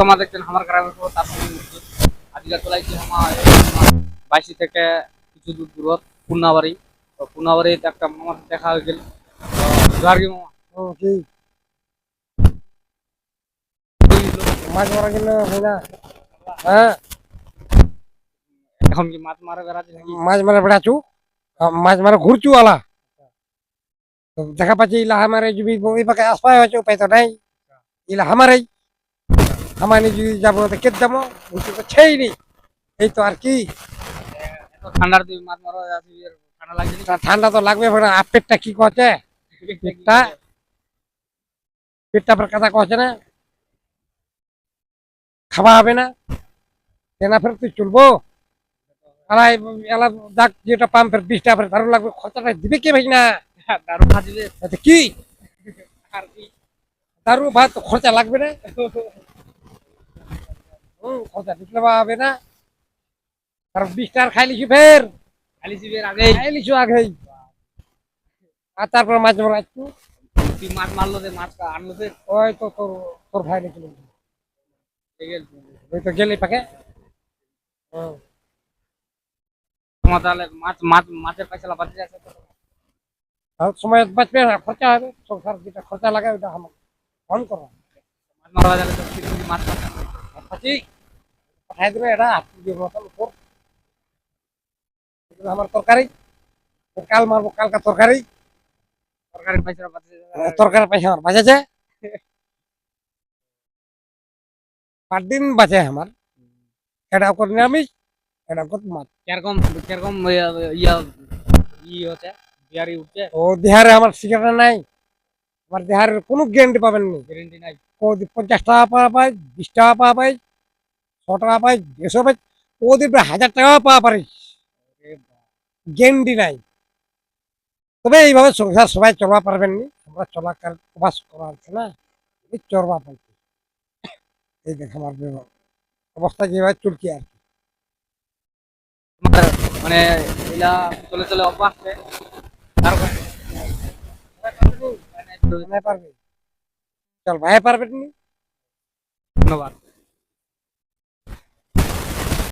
তোমার দেখছেন আমার গ্রামের খবর তার আমার? বাইশি থেকে কিছু দূর দূরত পুনাবাড়ি তো পুনাবাড়িতে একটা মামার দেখা হয়ে গেল তো মামা? ও কি? মাছ মারা গেল না হ্যাঁ? এখন কি মাছ মারা বেড়াচ্ছে নাকি? মাছ মারা বেড়াছু মাছ মারা ঘুরছু আলা দেখা পাচ্ছি ইলা আমারে যদি ওই পাকে আসপাই হয়েছে উপায় তো নাই। ইলা আমারই আমারে যদি যাব তো কেট যাব বুঝতে তো ছেই নেই। এই তো আর কি? ঠান্ডার দিন মাছ মারা ঠান্ডা লাগছে ঠান্ডা তো লাগবে আর পেটটা কি করছে? পেটটা? পেটটা পর কথা কছে না? খাওয়া হবে না? তেনা ফের তুই চলবো? আলাই এলা যাক যেটা পাম ফের বিশটা ফের ধারু লাগবে খরচাটা দিবে কে ভাই না? দারু ভাজিবে এতে কি? আর কি? দারু ভাত খরচা লাগবে না? খরচা দিতে হবে না। আর বিশটার খাই লিছি ফের। খালি শিবের আগেই। খাই লিছু আগেই। আর তারপর মাছ একটু। তুই মাছ মারলো যে মাছ আনলো যে? ওই তো তোর তোর ভাই নাকি ওই তো গেলে পাকে। তোমার তাহলে মাছ মাছ মাছের পয়সা যাচ্ছে তো। সময় বাঁচবে না খরচা হবে। সংসার যেটা খরচা লাগে ওটা আমার ফোন করো। মাছ মারা কিছু মাছ পাচ্ছে এটা আত্মীয় মতন উপর আমার তরকারি। কাল মারবো কালকা তরকারি। সরকারের পয়সা বাড়তে তরকারি পয়সা আমার বাঁচেছে পার দিন বাঁচে আমার। এটা করে নিরামিষ এটা করে মাছ। কীরকম কীরকম ইয়া ই হচ্ছে? বিয়ারি উঠছে? ও দেহারে আমার সিগারেট নাই। আমার দেহারের কোনো গ্যারান্টি পাবেন না গ্যারেন্টি নাই পঞ্চাশ টাকা পাওয়া পাই বিশ টাকা পাওয়া পাই। টাকা পাই দেড়শো পাই ওদের প্রায় হাজার টাকা পাওয়া পারি। গ্যারান্টি নাই। তবে এইভাবে সংসার সবাই চলা পারবেন নি। আমরা চলাকার প্রবাস করা আছে না। চরবা পাই এই দেখ আমার অবস্থা যেভাবে চলছে আর কি। মানে এলা চলে চলে অভ্যাস পারবে। চল ভাই পারবেন নি। ধন্যবাদ।